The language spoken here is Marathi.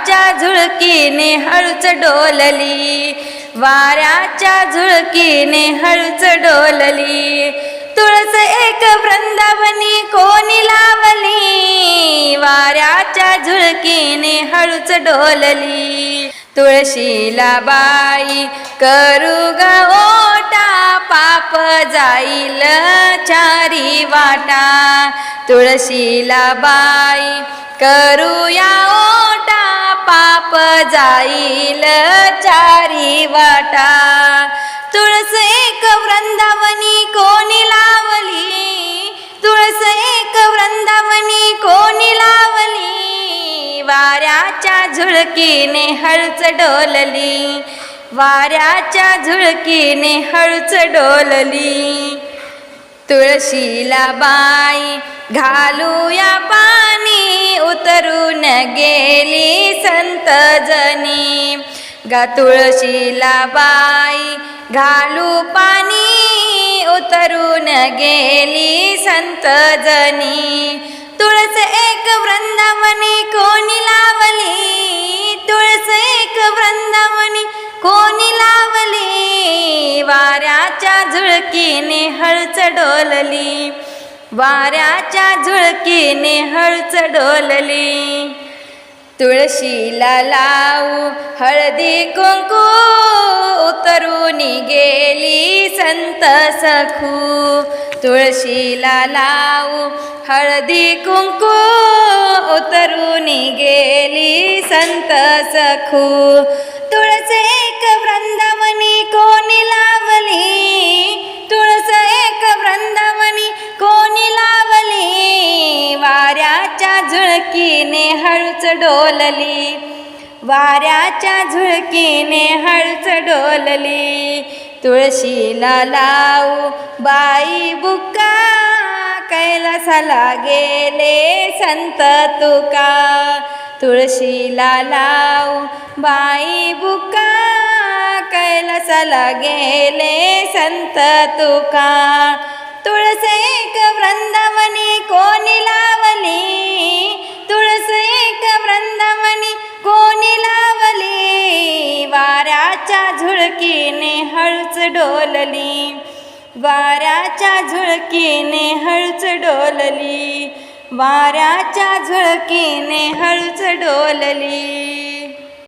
वाऱ्याच्या झुळकीने हळूच डोलली. वाऱ्याच्या झुळकीने हळूच डोलली. तुळस एक वृंदावनी कोणी लावली? वाऱ्याच्या झुळकीने हळूच डोलली. तुळशीला बाई करू ग ओटा पाप जाईल चारी वाटा. तुळशीला बाई करूया ओटा पाप जाईल चारी वाटा. तुळस एक वृंदावनी कोणी लावली? तुळस एक वृंदावनी कोणी लावली? वाऱ्याच्या झुळकीने हळूच डोलली. वाऱ्याच्या झुळकीने हळूच डोलली. तुळशीला बाई घालूया पाणी. उतरून गेली संत जनी. गा तुळशीला बाई घालू पाणी. उतरून गेली संत जनी. तुळस एक वृंदावनी कोणी लावली? तुळस एक वृंदावनी कोणी लावली? वाऱ्याच्या झुळकीने हळच डोलली वाऱ्याच्या झुळकीने हळच डोलली. तुळशीला लावू हळदी कुंकू उतरून गेली संत सखू. तुळशीला लावू हळदी कुंकू उतरून गेली संत सखू. तुळसे वाऱ्याच्या झुळकीने हळूच डोलली. वाऱ्याच्या झुळकीने हळूच डोलली. तुळशीला लावू बाई बुका कैलासाला गेले संत तुका. तुळशीला लावू बाई बुका कैलासाला गेले संत तुका. तुळसे वाऱ्याच्या झुळकीने हळूच डोलली. वाऱ्याच्या झुळकीने हळूच डोलली. वाऱ्याच्या झुळकीने हळूच डोलली.